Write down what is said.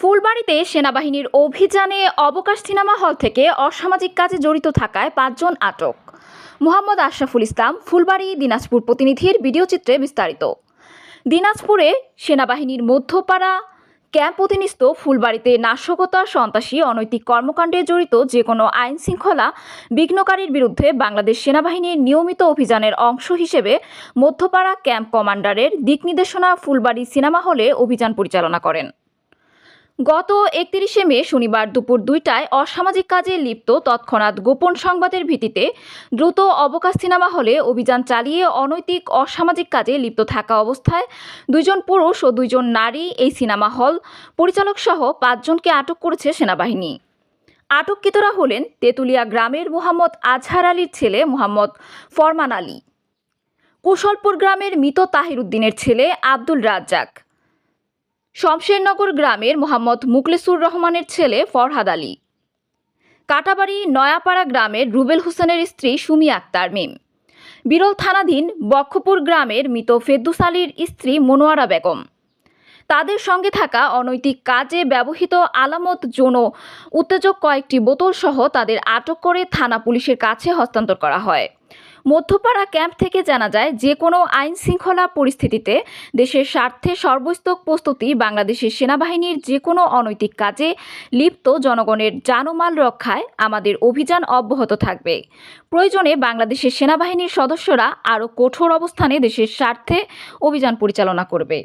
ফুলবাড়িতে সেনাবাহিনীর অভিযানে অবকাশ সিনেমা হল থেকে অসামাজিক কাজে জড়িত থাকায় পাঁচজন আটক। মোহাম্মদ আশরাফুল ইসলাম, ফুলবাড়ি, দিনাজপুর প্রতিনিধির ভিডিও চিত্রে বিস্তারিত। দিনাজপুরে সেনাবাহিনীর মধ্যপাড়া ক্যাম্প অধীনস্থ ফুলবাড়িতে নাশকতা, সন্ত্রাসী, অনৈতিক কর্মকাণ্ডে জড়িত যে কোনো আইন শৃঙ্খলা বিঘ্নকারীর বিরুদ্ধে বাংলাদেশ সেনাবাহিনীর নিয়মিত অভিযানের অংশ হিসেবে মধ্যপাড়া ক্যাম্প কমান্ডারের দিক নির্দেশনা ফুলবাড়ি সিনেমা হলে অভিযান পরিচালনা করেন। গত একত্রিশে মে শনিবার দুপুর দুইটায় অসামাজিক কাজে লিপ্ত তৎক্ষণাৎ গোপন সংবাদের ভিত্তিতে দ্রুত অবকাশ সিনেমা হলে অভিযান চালিয়ে অনৈতিক, অসামাজিক কাজে লিপ্ত থাকা অবস্থায় দুইজন পুরুষ ও দুইজন নারী এই সিনেমা হল। পরিচালক সহ পাঁচজনকে আটক করেছে সেনাবাহিনী। আটককৃতরা হলেন তেঁতুলিয়া গ্রামের মোহাম্মদ আজহার আলীর ছেলে মোহাম্মদ ফরমান আলী। কুশলপুর গ্রামের মৃত তাহির উদ্দিনের ছেলে আব্দুল রাজ্জাক। শমশেরনগর গ্রামের মোহাম্মদ মুকলেসুর রহমানের ছেলে ফরহাদ আলী। কাটাবাড়ি নয়াপাড়া গ্রামের রুবেল হোসেনের স্ত্রী সুমি আক্তার মিম। বিরল থানাধীন বক্ষপুর গ্রামের মৃত ফেদ্দুস আলীর স্ত্রী মনোয়ারা বেগম। তাদের সঙ্গে থাকা অনৈতিক কাজে ব্যবহৃত আলামত যৌন উত্তেজক কয়েকটি বোতল সহ তাদের আটক করে থানা পুলিশের কাছে হস্তান্তর করা হয়। মধ্যপাড়া ক্যাম্প থেকে জানা যায় যে কোনো আইন শৃঙ্খলা পরিস্থিতিতে দেশের স্বার্থে সর্বস্তক প্রস্তুতি বাংলাদেশের সেনাবাহিনীর যে কোনো অনৈতিক কাজে লিপ্ত জনগণের জানমাল রক্ষায় আমাদের অভিযান অব্যাহত থাকবে। প্রয়োজনে বাংলাদেশের সেনাবাহিনীর সদস্যরা আরও কঠোর অবস্থানে দেশের স্বার্থে অভিযান পরিচালনা করবে।